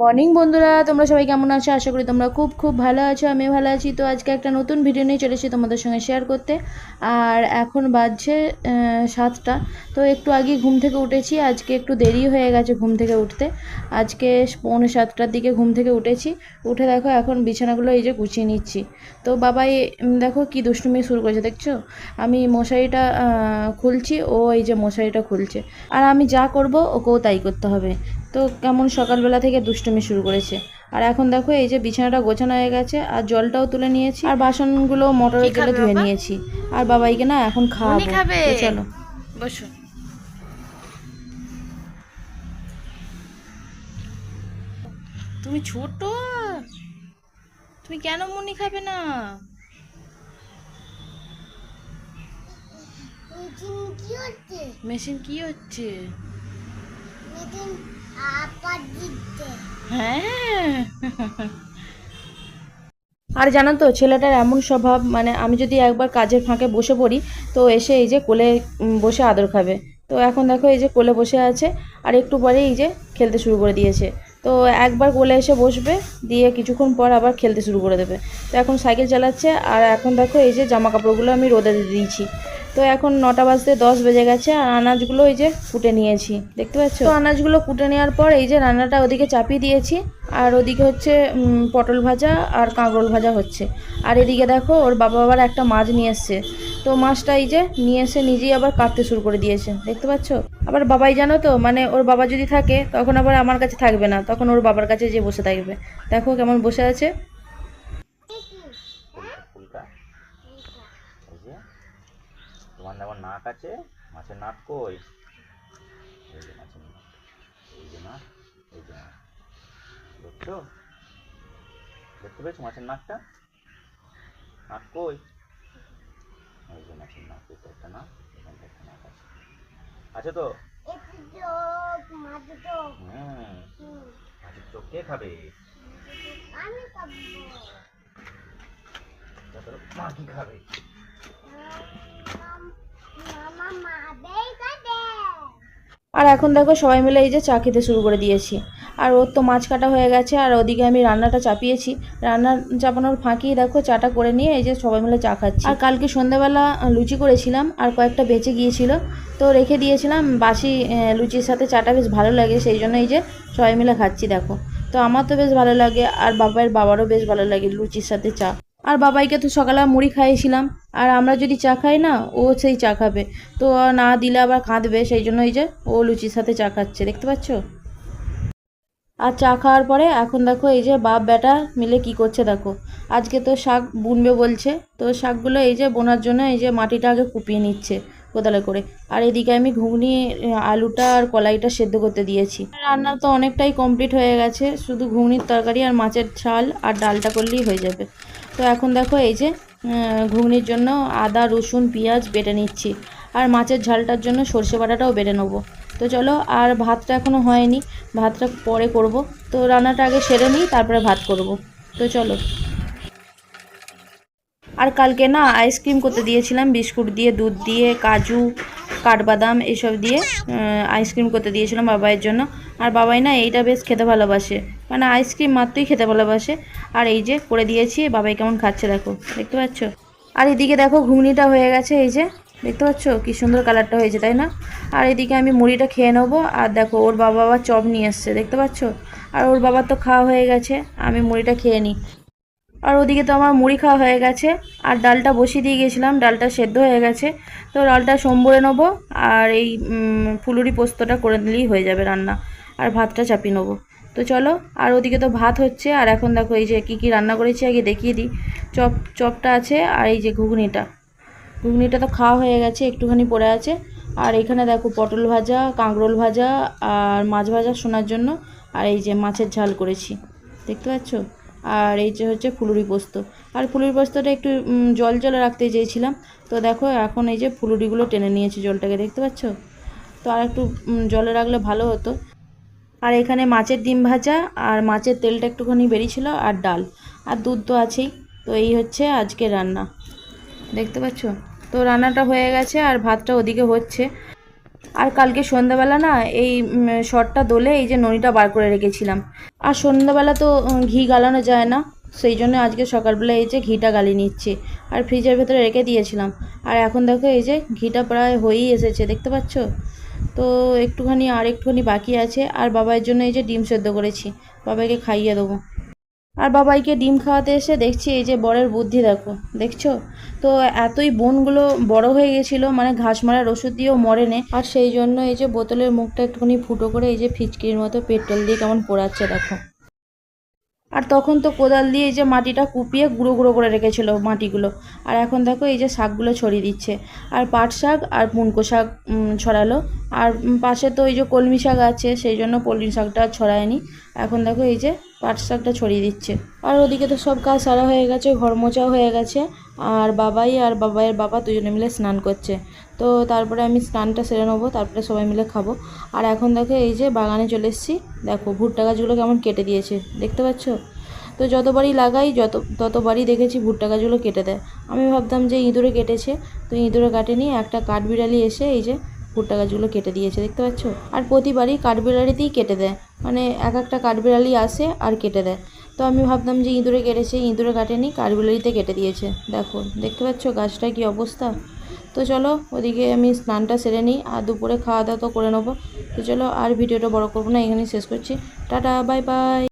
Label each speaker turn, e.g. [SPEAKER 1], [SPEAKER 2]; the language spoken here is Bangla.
[SPEAKER 1] মর্নিং বন্ধুরা, তোমরা সবাই কেমন আছো? আশা করি তোমরা খুব খুব ভালো আছো আমি ভালো আছি। তো আজকে একটা নতুন ভিডিও নিয়ে চলেছি তোমাদের সঙ্গে শেয়ার করতে। আর এখন বাজছে সাতটা। তো একটু আগে ঘুম থেকে উঠেছি, আজকে একটু দেরি হয়ে গেছে ঘুম থেকে উঠতে। আজকে পৌনে সাতটার দিকে ঘুম থেকে উঠেছি। উঠে দেখো এখন বিছানাগুলো এই যে গুছিয়ে নিচ্ছি। তো বাবাই দেখো কি দুষ্টুমি শুরু করেছে, দেখছ? আমি মশারিটা খুলছি, ও এই যে মশারিটা খুলছে। আর আমি যা করব, ওকেও তাই করতে হবে। তো কেমন সকালবেলা থেকে দুষ্টুমি শুরু করেছে। আর এখন দেখো এই যে বিছানাটা গোছানো হয়ে গেছে আর জলটাও তুলে নিয়েছি আর বাসনগুলো মোটরের জলে ধুয়ে নিয়েছি। আর বাবাইকে না এখন খাওয়াবো।
[SPEAKER 2] খাবে।
[SPEAKER 1] চলো।
[SPEAKER 2] বসো। তুমি ছোট? তুমি কেন মুনি খাবে না?
[SPEAKER 3] মিটিং কি হচ্ছে?
[SPEAKER 2] মেশিন কি হচ্ছে
[SPEAKER 3] মিটিং আপার দিচ্ছে
[SPEAKER 2] হ্যাঁ।
[SPEAKER 1] আর জানো তো, ছেলেটার এমন স্বভাব মানে আমি যদি একবার কাজের ফাঁকে বসে পড়ি, তো এসে এই যে কোলে বসে আদর খাবে। তো এখন দেখো এই যে কোলে বসে আছে, আর একটু পরে এই যে খেলতে শুরু করে দিয়েছে। তো একবার কোলে এসে বসবে, দিয়ে কিছুক্ষণ পর আবার খেলতে শুরু করে দেবে। তো এখন সাইকেল চালাচ্ছে, আর এখন দেখো এই যে জামা কাপড়গুলো আমি রোদে দিয়ে দিয়েছি। তো এখন নটা বাজতে দশ বেজে গেছে, আর আনাজগুলো এই যে কুটে নিয়েছি। দেখতে পাচ্ছ? তো আনাজগুলো কুটে নেওয়ার পর এই যে রান্নাটা ওদিকে চাপিয়ে দিয়েছি, আর ওদিকে হচ্ছে পটল ভাজা আর কাঁকরোল ভাজা হচ্ছে। আর এদিকে দেখো, ওর বাবা আবার একটা মাছ নিয়ে এসছে। তো মাছটা এই যে নিয়ে এসে নিজেই আবার কাটতে শুরু করে দিয়েছে। দেখতে পাচ্ছ? আবার বাবাই জানো তো মানে ওর বাবা যদি থাকে, তখন আবার আমার কাছে থাকবে না। তখন ওর বাবার কাছে যে বসে থাকবে। দেখো কেমন বসে আছে
[SPEAKER 4] ফুলটা এই যে তোমার যেমন নাক আছে মাছের নাক কই? এই যে মাছের নাক এই যে নাক এই যে নাক দেখছ? দেখতে পেয়েছ মাছের নাকটা? নাক কই? এই যে মাছের নাক এটা একটা নাক এখানটা একটা নাক আছে। আছে তো? হুম। মাছের চোখ কে খাবে?
[SPEAKER 3] আমি খাব।
[SPEAKER 4] তারপরে মা খাবে?
[SPEAKER 1] আর এখন দেখো সবাই মিলে এই যে চা খেতে শুরু করে দিয়েছি। আর ওর তো মাছ কাটা হয়ে গেছে, আর ওদিকে আমি রান্নাটা চাপিয়েছি। রান্না চাপানোর ফাঁকি দেখো চাটা করে নিয়ে এই যে সবাই মিলে চা খাচ্ছি। আর কালকে সন্ধ্যাবেলা লুচি করেছিলাম, আর কয়েকটা বেঁচে গিয়েছিল। তো রেখে দিয়েছিলাম, বাসি লুচির সাথে চাটা বেশ ভালো লাগে, সেই জন্য এই যে সবাই মিলে খাচ্ছি দেখো। তো আমার তো বেশ ভালো লাগে, আর বাবার বাবারও বেশ ভালো লাগে লুচির সাথে চা। আর বাবাইকে তো সকালে মুড়ি খাইয়েছিলাম আর আমরা যদি চা খাই না, ও সেই চা খাবে। তো না দিলে আবার কাঁদবে, সেই জন্য এই যে ও লুচির সাথে চা খাচ্ছে, দেখতে পাচ্ছ? আর চা খাওয়ার পরে এখন দেখো এই যে বাপ বেটা মিলে কি করছে দেখো। আজকে তো শাক বুনবে বলছে, তো শাকগুলো এই যে বোনার জন্য এই যে মাটিটা আগে কুপিয়ে নিচ্ছে কোদালে করে। আর এদিকে আমি ঘুগনি, আলুটা আর কলাইটা সেদ্ধ করতে দিয়েছি। রান্না তো অনেকটাই কমপ্লিট হয়ে গেছে, শুধু ঘুগনির তরকারি আর মাছের ঝাল আর ডালটা করলেই হয়ে যাবে। তো এখন দেখো এই যে ঘুগনির জন্য আদা, রসুন, পেঁয়াজ বেটে নিচ্ছি। আর মাছের ঝালটার জন্য সর্ষে বাটাটাও বেটে নেব। তো চলো, আর ভাতটা এখনও হয়নি, ভাতটা পরে করব। তো রান্নাটা আগে সেরে নিই, তারপরে ভাত করব। তো চলো। আর কালকে না আইসক্রিম করতে দিয়েছিলাম, বিস্কুট দিয়ে, দুধ দিয়ে, কাজু, কাঠবাদাম এইসব দিয়ে আইসক্রিম করতে দিয়েছিলাম বাবাইয়ের জন্য। আর বাবাই না এইটা বেশ খেতে ভালোবাসে। মানে আইসক্রিম মাত্রই খেতে ভালোবাসে। আর এই যে করে দিয়েছি, বাবাই কেমন খাচ্ছে দেখো, দেখতে পাচ্ছ? আর এদিকে দেখো ঘুগনিটা হয়ে গেছে, এই যে, দেখতে পাচ্ছ? কি সুন্দর কালারটা হয়েছে, তাই না? আর এদিকে আমি মুড়িটা খেয়ে নেব। আর দেখো ওর বাবা আবার চপ নিয়ে এসছে, দেখতে পাচ্ছ? আর ওর বাবার তো খাওয়া হয়ে গেছে, আমি মুড়িটা খেয়ে নিই। আর ওদিকে তো আমার মুড়ি খাওয়া হয়ে গেছে। আর ডালটা বসিয়ে দিয়ে গেছিলাম, ডালটা সেদ্ধ হয়ে গেছে। তো ডালটা সম্বরে নেব আর এই ফুলুরি পোস্তটা করে নিলেই হয়ে যাবে রান্না। আর ভাতটা চাপিয়ে নেব। তো চলো, আর ওদিকে তো ভাত হচ্ছে, আর এখন দেখো এই যে কী কী রান্না করেছি, আগে দেখিয়ে দিই। চপ, চপটা আছে আর এই যে ঘুগনিটা। ঘুগনিটা তো খাওয়া হয়ে গেছে, একটুখানি পড়ে আছে। আর এখানে দেখো পটল ভাজা, কাঁকরোল ভাজা আর মাছ ভাজা শোনার জন্য। আর এই যে মাছের ঝাল করেছি। দেখতে পাচ্ছ? আর এই যে হচ্ছে ফুলুরি পোস্ত। আর ফুলুরি পোস্তটা একটু জল জলে রাখতে চেয়েছিলাম। তো দেখো, এখন এই যে ফুলুরিগুলো টেনে নিয়েছি জলটাকে, দেখতে পাচ্ছ? তো আর একটু জলে রাখলে ভালো হতো। আর এখানে মাছের ডিম ভাজা আর মাছের তেলটা একটুখানি বেরিয়েছিল আর ডাল। আর দুধ তো আছেই। তো এই হচ্ছে আজকে রান্না। দেখতে পাচ্ছ? তো রান্নাটা হয়ে গেছে আর ভাতটা ওদিকে হচ্ছে। আর কালকে সন্ধ্যাবেলা না এই শর্টটা দোলে এই যে ননিটা বার করে রেখেছিলাম। আর সন্ধ্যাবেলা তো ঘি গালানো যায় না, সেই জন্য আজকে সকালবেলা এই যে ঘিটা গালি নিচ্ছি। আর ফ্রিজের ভেতরে রেখে দিয়েছিলাম। আর এখন দেখো এই যে ঘিটা প্রায় হয়েই এসেছে, দেখতে পাচ্ছ? তো একটুখানি আর একটুখানি বাকি আছে। আর বাবার জন্য এই যে ডিম সেদ্ধ করেছি। বাবাকে খাইয়ে দেবো। আর বাবাইকে ডিম খাওয়াতে এসে দেখছি এই যে বরের বুদ্ধি, দেখো, দেখছ? তো এতই বোনগুলো বড় হয়ে গেছিল মানে ঘাস মারার ওষুধ দিয়েও মরেনে। আর সেই জন্য এই যে বোতলের মুখটা একটুখানি ফুটো করে এই যে ফিচকির মতো পেট্রোল দিয়ে কেমন পোড়াচ্ছে, দেখো। আর তখন তো কোদাল দিয়ে এই যে মাটিটা কুপিয়ে গুঁড়ো গুঁড়ো করে রেখেছিল মাটিগুলো। আর এখন দেখো এই যে শাকগুলো ছড়িয়ে দিচ্ছে। আর পাট শাক আর পুনকো শাক ছড়ালো। আর পাশে তো এই যে কলমি শাক আছে, সেই জন্য কলমি শাকটা ছড়ায়নি। এখন দেখো এই যে পাট শাকটা ছড়িয়ে দিচ্ছে। আর ওদিকে তো সব কাজ সারা হয়ে গেছে ঘর মোচাও হয়ে গেছে। আর বাবাই আর বাবাইয়ের বাবা দুজনে মিলে স্নান করছে। তো তারপরে আমি স্নানটা সেরে নেব, তারপরে সবাই মিলে খাব। আর এখন দেখো এই যে বাগানে চলে এসেছি, দেখো ভুট্টা গাছগুলো কেমন কেটে দিয়েছে, দেখতে পাচ্ছ? তো যতবারই লাগাই, যত, ততবারই দেখেছি ভুট্টা গাছগুলো কেটে দেয়। আমি ভাবতাম যে ইঁদুরে কেটেছে, তো ইঁদুরে কাটেনি, একটা কাঠবিড়ালি এসে এই যে ভুট্টা গাছগুলো কেটে দিয়েছে, দেখতে পাচ্ছ? আর প্রতিবারই কাঠবিড়ালিতেই কেটে দেয়। মানে এক একটা কাঠবিড়ালি আসে আর কেটে দেয়। তো আমি ভাবতাম যে ইঁদুরে কেটেছে, ইঁদুরে কাটেনি, কাঠবিড়ালিতে কেটে দিয়েছে। দেখো, দেখতে পাচ্ছ গাছটার কি অবস্থা? তো চলো, ওদিকে আমি স্নানটা সেরে নিই, আর দুপুরে খাওয়া দাওয়া তো করে নেব। তো চলো, আর ভিডিওটা বড় করব না, এখানেই শেষ করছি। Tata bye bye